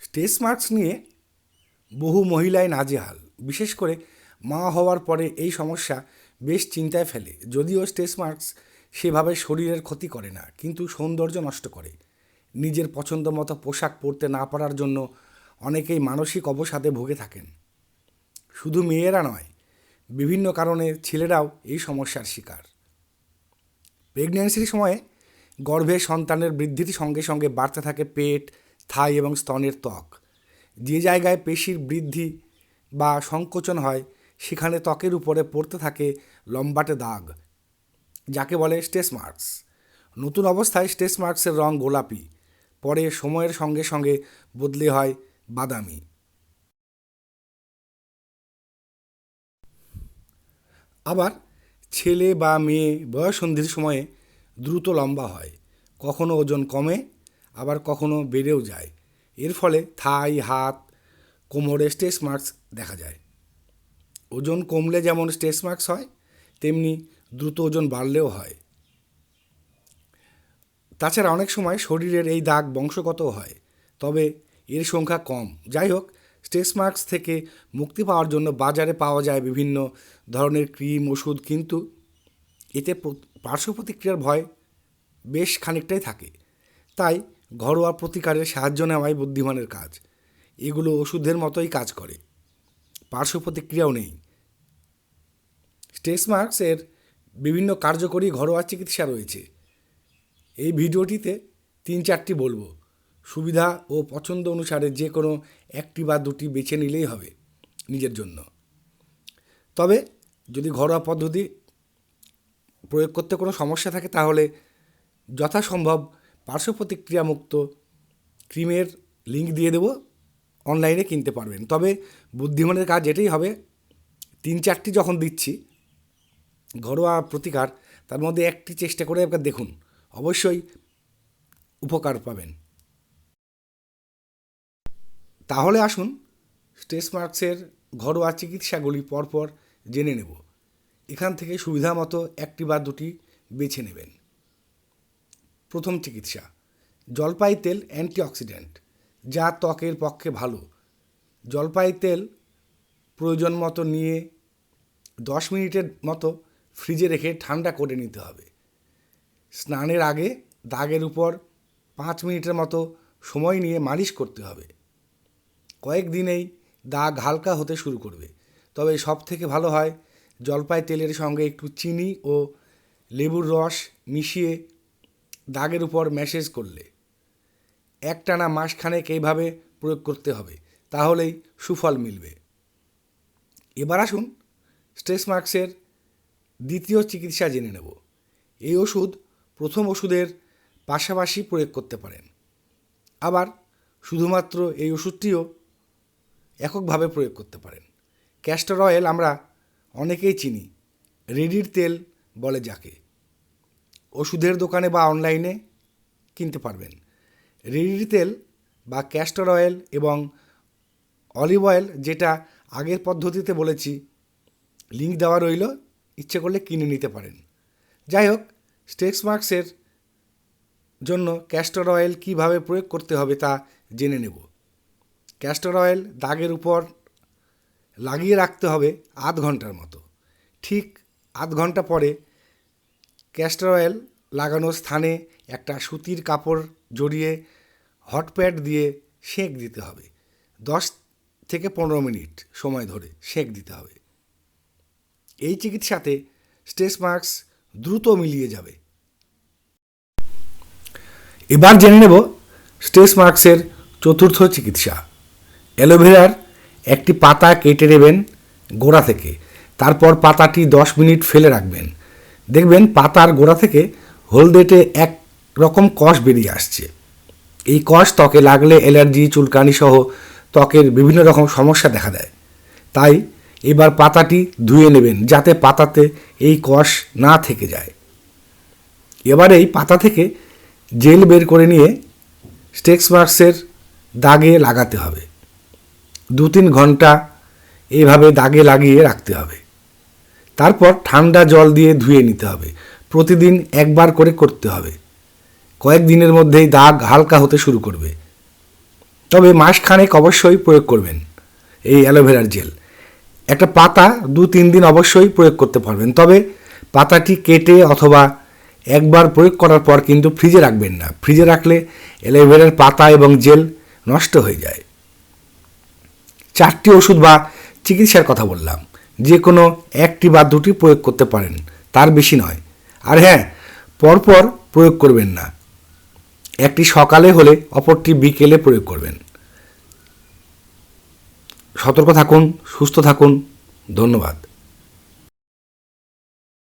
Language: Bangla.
স্টেজ মার্কস নিয়ে বহু মহিলাই নাজেহাল। বিশেষ করে মা হওয়ার পরে এই সমস্যা বেশ চিন্তায় ফেলে। যদিও স্টেজ মার্কস সেভাবে শরীরের ক্ষতি করে না, কিন্তু সৌন্দর্য নষ্ট করে। নিজের পছন্দ মতো পোশাক পরতে না পারার জন্য অনেকেই মানসিক অবসাদে ভুগে থাকেন। শুধু মেয়েরা নয়, বিভিন্ন কারণে ছেলেরাও এই সমস্যার শিকার। প্রেগন্যান্সির সময়ে গর্ভে সন্তানের বৃদ্ধির সঙ্গে সঙ্গে বাড়তে থাকে পেট থাই এবং স্তনের ত্বক। যে জায়গায় পেশির বৃদ্ধি বা সংকোচন হয়, সেখানে ত্বকের উপরে পড়তে থাকে লম্বাটে দাগ, যাকে বলে স্টেস মার্কস। নতুন অবস্থায় স্টেস মার্কসের রং গোলাপি, পরে সময়ের সঙ্গে সঙ্গে বদলে হয় বাদামি। আবার ছেলে বা মেয়ে বয়সন্ধির সময়ে দ্রুত লম্বা হয়, কখনো ওজন কমে আবার কখনো বেড়েও যায়। এর ফলে থাই, হাত, কোমরে স্টেস মার্কস দেখা যায়। ওজন কমলে যেমন স্টেস মার্কস হয়, তেমনি দ্রুত ওজন বাড়লেও হয়। তাছাড়া অনেক সময় শরীরের এই দাগ বংশগতও হয়, তবে এর সংখ্যা কম। যাই হোক স্টেস মার্কস থেকে মুক্তি পাওয়ার জন্য বাজারে পাওয়া যায় বিভিন্ন ধরনের ক্রিম, ওষুধ, কিন্তু এতে প্র- পার্শ্ব প্রতিক্রিয়ার ভয় বেশ খানিকটাই থাকে। তাই ঘরোয়া প্রতিকারের সাহায্য নেওয়াই বুদ্ধিমানের কাজ। এগুলো ওষুধের মতোই কাজ করে। পার্শ্ব প্রতিক্রিয়াও নেই। স্টেস মার্কসের বিভিন্ন কার্যকরী ঘরোয়া চিকিৎসা রয়েছে। এই ভিডিওটিতে তিন চারটি বলব। সুবিধা ও পছন্দ অনুসারে যে কোনো একটি বা দুটি বেছে নিলেই হবে নিজের জন্য। তবে যদি ঘরোয়া পদ্ধতি প্রয়োগ করতে কোনো সমস্যা থাকে তাহলে যথাসম্ভব পার্শ্ব প্রতিক্রিয়ামুক্ত ক্রিমের লিঙ্ক দিয়ে দেবো অনলাইনে কিনতে পারবেন। তবে বুদ্ধিমানের কাজ এটাই হবে, তিন চারটি যখন দিচ্ছি, ঘরোয়া প্রতিকার, তার মধ্যে একটি চেষ্টা করে একবার দেখুন, অবশ্যই উপকার পাবেন। তাহলে আসুন স্টেস মার্কসের ঘরোয়া চিকিৎসাগুলি পরপর জেনে নেব। এখান থেকে সুবিধা মতো একটি বা দুটি বেছে নেবেন। প্রথম চিকিৎসা। জলপাই তেল অ্যান্টিঅক্সিডেন্ট, যা ত্বকের পক্ষে ভালো। জলপাই তেল প্রয়োজন মতো নিয়ে দশ মিনিটের মতো ফ্রিজে রেখে ঠান্ডা করে নিতে হবে। স্নানের আগে দাগের উপর পাঁচ মিনিটের মতো সময় নিয়ে মালিশ করতে হবে। কয়েক দিনেই দাগ হালকা হতে শুরু করবে। তবে সব থেকে ভালো হয় জলপাই তেলের সঙ্গে একটু চিনি ও লেবুর রস মিশিয়ে দাগের উপর ম্যাসেজ করলে। একটানা মাসখানেক এইভাবে প্রয়োগ করতে হবে, তাহলেই সুফল মিলবে। এবার আসুন স্ট্রেস মার্কসের দ্বিতীয় চিকিৎসা জেনে নেব। এই ওষুধ প্রথম ওষুধের পাশাপাশি প্রয়োগ করতে পারেন। আবার শুধুমাত্র এই ওষুধটিও এককভাবে প্রয়োগ করতে পারেন। ক্যাস্টর অয়েল আমরা অনেকেই চিনি রেডির তেল বলে যাকে। ওষুধের দোকানে বা অনলাইনে কিনতে পারবেন। রেডি তেল বা ক্যাস্টর অয়েল এবং অলিভ অয়েল যেটা আগের পদ্ধতিতে বলেছি লিঙ্ক দেওয়া রইল, ইচ্ছে করলে কিনে নিতে পারেন। যাই হোক স্টেক্স মার্কসের জন্য ক্যাস্টর অয়েল কীভাবে প্রয়োগ করতে হবে তা জেনে নেব। ক্যাস্টর অয়েল দাগের উপর লাগিয়ে রাখতে হবে আধ ঘণ্টার মতো। ঠিক আধ ঘণ্টা পরে ক্যাস্টর অয়েল লাগানোর স্থানে একটা সুতির কাপড় জড়িয়ে হটপ্যাড দিয়ে সেঁক দিতে হবে। দশ থেকে পনেরো মিনিট সময় ধরে সেঁক দিতে হবে। এই চিকিৎসাতে স্টেস মার্কস দ্রুত মিলিয়ে যাবে। এবার জেনে নেব স্টেস মার্কসের চতুর্থ চিকিৎসা। অ্যালোভেরার একটি পাতা কেটে নেবেন গোড়া থেকে। তারপর পাতাটি দশ মিনিট ফেলে রাখবেন। দেখবেন পাতার গোড়া থেকে হলদেটে এক রকম কষ বেরিয়ে আসছে। এই কষ ত্বকে লাগলে অ্যালার্জি চুলকানি সহ ত্বকের বিভিন্ন রকম সমস্যা দেখা দেয়। তাই এবার পাতাটি ধুয়ে নেবেন যাতে পাতাতে এই কষ না থেকে যায়। এবার এই পাতা থেকে জেল বের করে নিয়ে স্টেক্স মার্কসের দাগে লাগাতে হবে। দু তিন ঘণ্টা এইভাবে দাগে লাগিয়ে রাখতে হবে। তারপর ঠান্ডা জল দিয়ে ধুয়ে নিতে হবে। প্রতিদিন একবার করে করতে হবে। কয়েক দিনের মধ্যেই দাগ হালকা হতে শুরু করবে। তবে মাসখানেক অবশ্যই প্রয়োগ করবেন এই অ্যালোভেরার জেল। একটা পাতা দু তিন দিন অবশ্যই প্রয়োগ করতে পারবেন। তবে পাতাটি কেটে অথবা একবার প্রয়োগ করার পর কিন্তু ফ্রিজে রাখবেন না। ফ্রিজে রাখলে অ্যালোভেরার পাতা এবং জেল নষ্ট হয়ে যায়। চারটি ওষুধ বা চিকিৎসার কথা বললাম। যে কোনো একটি বা দুটি প্রয়োগ করতে পারেন, তার বেশি নয়। আর হ্যাঁ পরপর প্রয়োগ করবেন না। একটি সকালে হলে অপরটি বিকেলে প্রয়োগ করবেন। সতর্ক থাকুন, সুস্থ থাকুন। ধন্যবাদ।